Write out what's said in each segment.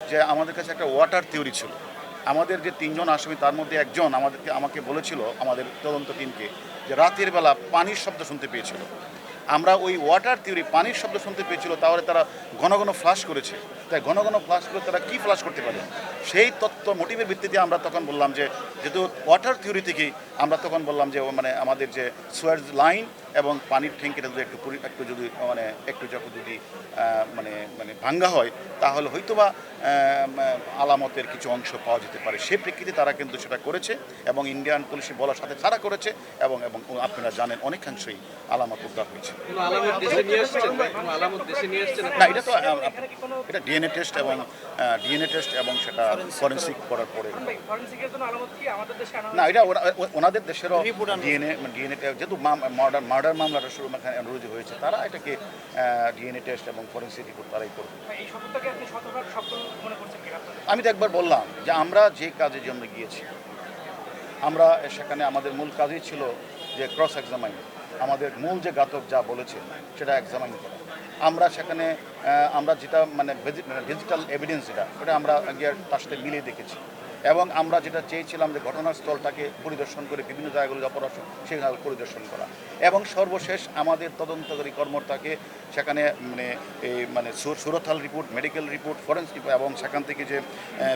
যে আমাদের কাছে একটা ওয়াটার থিওরি ছিল। আমাদের যে তিনজন আসামি, তার মধ্যে একজন আমাদেরকে, আমাকে বলেছিল আমাদের তদন্ত টিমকে যে রাতের বেলা পানির শব্দ শুনতে পেয়েছিল। আমরা ওই ওয়াটার থিওরি পানির শব্দ শুনতে পেয়েছিল, তাহলে তারা ঘন ঘন ফ্লাশ করেছে। তাই ঘন ঘন ফ্লাশ করে তারা কী ফ্লাশ করতে পারে? সেই তত্ত্ব মোটিভের ভিত্তিতে আমরা তখন বললাম যে, যেহেতু ওয়াটার থিওরি থেকেই আমরা তখন বললাম যে মানে আমাদের যে সোয়ার্স লাইন এবং পানির ট্যাঙ্কিটা যদি একটু একটু যদি মানে একটু যখন যদি মানে মানে ভাঙ্গা হয় তাহলে হয়তোবা আলামতের কিছু অংশ পাওয়া যেতে পারে। সেই প্রেক্ষিতে তারা কিন্তু সেটা করেছে এবং ইন্ডিয়ান পুলিশে বলার সাথে তারা করেছে এবং এবং আপনারা জানেন অনেকাংশই আলামত উদ্ধার হয়েছে। না এটা তো এটা ডিএনএ টেস্ট এবং ডিএনএ টেস্ট এবং সেটা ফরেন্সিক করার পরে। ফরেন্সিকের জন্য আলামত কি আমাদের দেশে আনা না এটা ওনাদের দেশেরও ডিএনএ ডিএনএ যেহেতু মার্ডার মার্ডার মামলাটা শুরু এখানে রুজু হয়েছে তারা এটাকে ডিএনএ টেস্ট এবং ফরেন্সিক রিপোর্ট তারাই করবে। মনে? আমি তো একবার বললাম যে আমরা যে কাজের জন্য গিয়েছি আমরা সেখানে আমাদের মূল কাজই ছিল যে ক্রস এক্সামাইন আমাদের মূল যে ঘাতক যা বলেছে সেটা এক্সামাইন করা। আমরা সেখানে আমরা যেটা মানে ডিজিটাল এভিডেন্স যেটা ওটা আমরা গিয়ে তার সাথে মিলিয়ে দেখেছি। এবং আমরা যেটা চেয়েছিলাম যে ঘটনাস্থলটাকে পরিদর্শন করে বিভিন্ন জায়গাগুলো অপরাধ সেগুলো পরিদর্শন করা। এবং সর্বশেষ আমাদের তদন্তকারী কর্মটাকে সেখানে মানে এই মানে সুরথাল রিপোর্ট, মেডিকেল রিপোর্ট, ফরেন্সিক এবং সেখান থেকে যে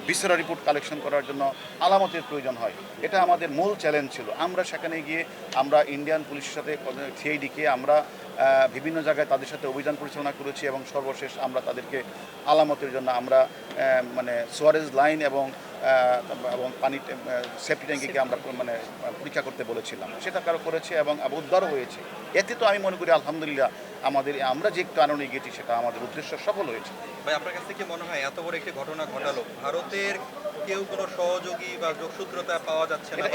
বিসরা রিপোর্ট কালেকশন করার জন্য আলামতের প্রয়োজন হয়। এটা আমাদের মূল চ্যালেঞ্জ ছিল। আমরা সেখানে গিয়ে, আমরা ইন্ডিয়ান পুলিশের সাথে সিআইডিকে আমরা বিভিন্ন জায়গায় তাদের সাথে অভিযান পরিচালনা করেছি এবং সর্বশেষ আমরা তাদেরকে আলামতের জন্য আমরা মানে সোয়ারেজ লাইন এবং এবং পানি সেফটি ট্যাঙ্কিকে আমরা মানে পরীক্ষা করতে বলেছিলাম। সেটা কারও করেছে এবং উদ্ধারও হয়েছে। এতে তো আমি মনে করি আলহামদুলিল্লাহ আমাদের আমরা যে একটু কারণে গেছি সেটা আমাদের উদ্দেশ্য সফল হয়েছে। ভাই আপনার কাছ থেকে মনে হয় এত বড় একটি ঘটনা ঘটালো? ভারতের কেউ কোনো সহযোগী বা যোগসূত্রতা পাওয়া যাচ্ছে না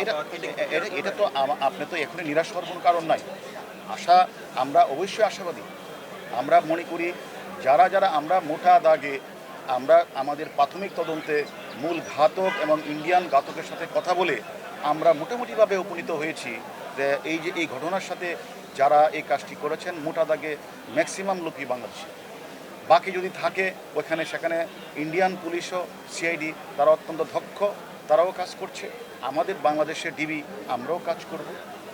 এটা তো আপনি তো এখনই নিরাশ হওয়ার কোনো কারণ নাই। আশা আমরা অবশ্যই আশাবাদী। আমরা মনে করি যারা যারা আমরা মোটা দাগে আমরা আমাদের প্রাথমিক তদন্তে মূল ঘাতক এবং ইন্ডিয়ান ঘাতকের সাথে কথা বলে আমরা মোটামুটিভাবে উপনীত হয়েছি যে এই যে এই ঘটনার সাথে যারা এই কাজটি করেছেন, মোটা দাগে ম্যাক্সিমাম লোকই বাংলাদেশি। বাকি যদি থাকে ওখানে সেখানে ইন্ডিয়ান পুলিশও, সিআইডি তারা অত্যন্ত দক্ষ, তারাও কাজ করছে। আমাদের বাংলাদেশের ডিবি, আমরাও কাজ করব।